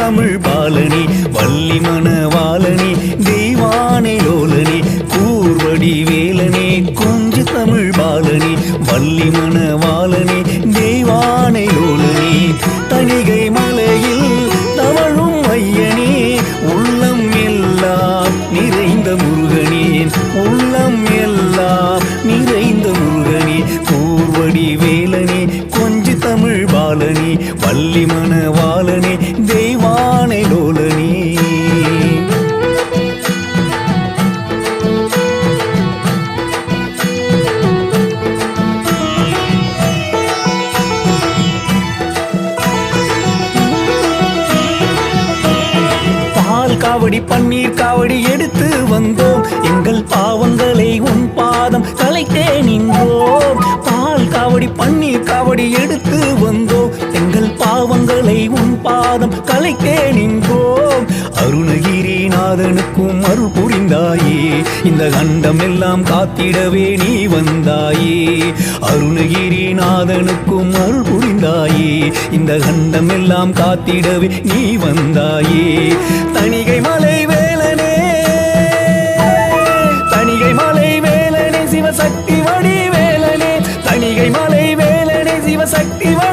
தமிழ் பாலனி வள்ளி வாலனி தெய்வானே லோலனி கூர்வடி வேலனே கொஞ்சு தமிழ் பாலனி வள்ளி வாலனி தெய்வானே லோலனி காவடி பன்னீர் காவடி எடுத்து வந்தோம். எங்கள் பாவங்களை உன் பாதம் கலைத்தே நின்றோம். பால் காவடி பன்னீர் காவடி எடுத்து வந்தோம். எங்கள் பாவங்களை உன் பாதம் கலைத்தே நின்றோம். அருணகிரிநாதனுக்கும் அருள் புரிந்தாயே. இந்த கண்டம் எல்லாம் காத்திடவே நீ வந்தாயே. அருணகிரிநாதனுக்கும் அருள் வந்தாயே இந்த கண்டம் எல்லாம் காத்திடவே நீ வந்தாயே. தணிகை மலை வேலனே தணிகை மலை வேலனே சிவசக்தி வடி வேலனே. தணிகை மலை வேலனே சிவசக்தி வடி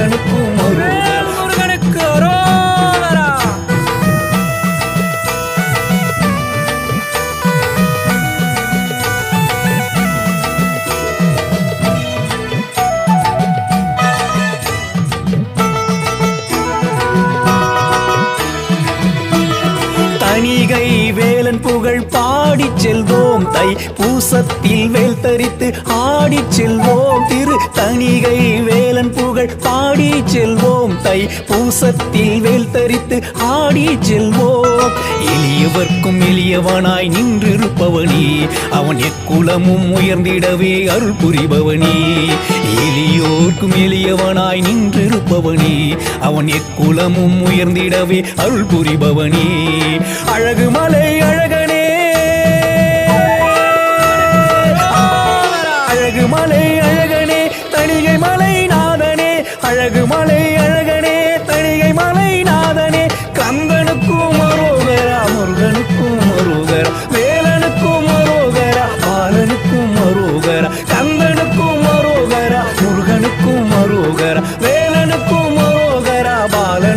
முருகனுக்கும் முருகனுக்கு அரோகரா தணிகை வேலன் புகழ் பா பாடி செல்வோம். தை பூசத்தில் வேல் தரித்து ஆடி செல்வோம். திரு தணிகை வேலன் புகழ் பாடி செல்வோம். தை பூசத்தில் வேல் தரித்து ஆடி செல்வோம். எளியவர்க்கும் எளியவனாய் நின்றிருப்பவனே. அவன் எக்குலமும் உயர்ந்திடவே அருள் புரிபவனே. எளியோர்க்கும் எளியவனாய் நின்றிருப்பவனே. அவன் எக்குலமும் உயர்ந்திடவே அருள் புரிபவனே. அழகு மலை அழகனே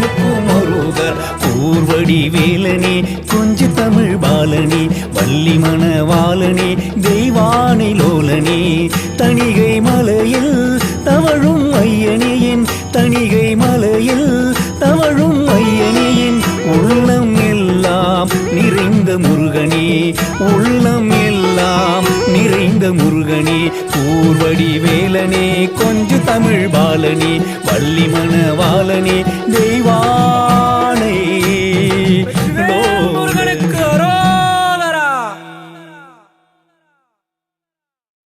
பாலனுக்கும் அரோகரா பூர்வடி வேலனே கொஞ்ச தமிழ் பாலனே வள்ளிமண வாலனே தெய்வானை லோலனே தணிகை மலையில் தவழும் முருகனே கூர்வடி வேலனே கொஞ்சு தமிழ் பாலனே வள்ளிமண வாலனே தெய்வா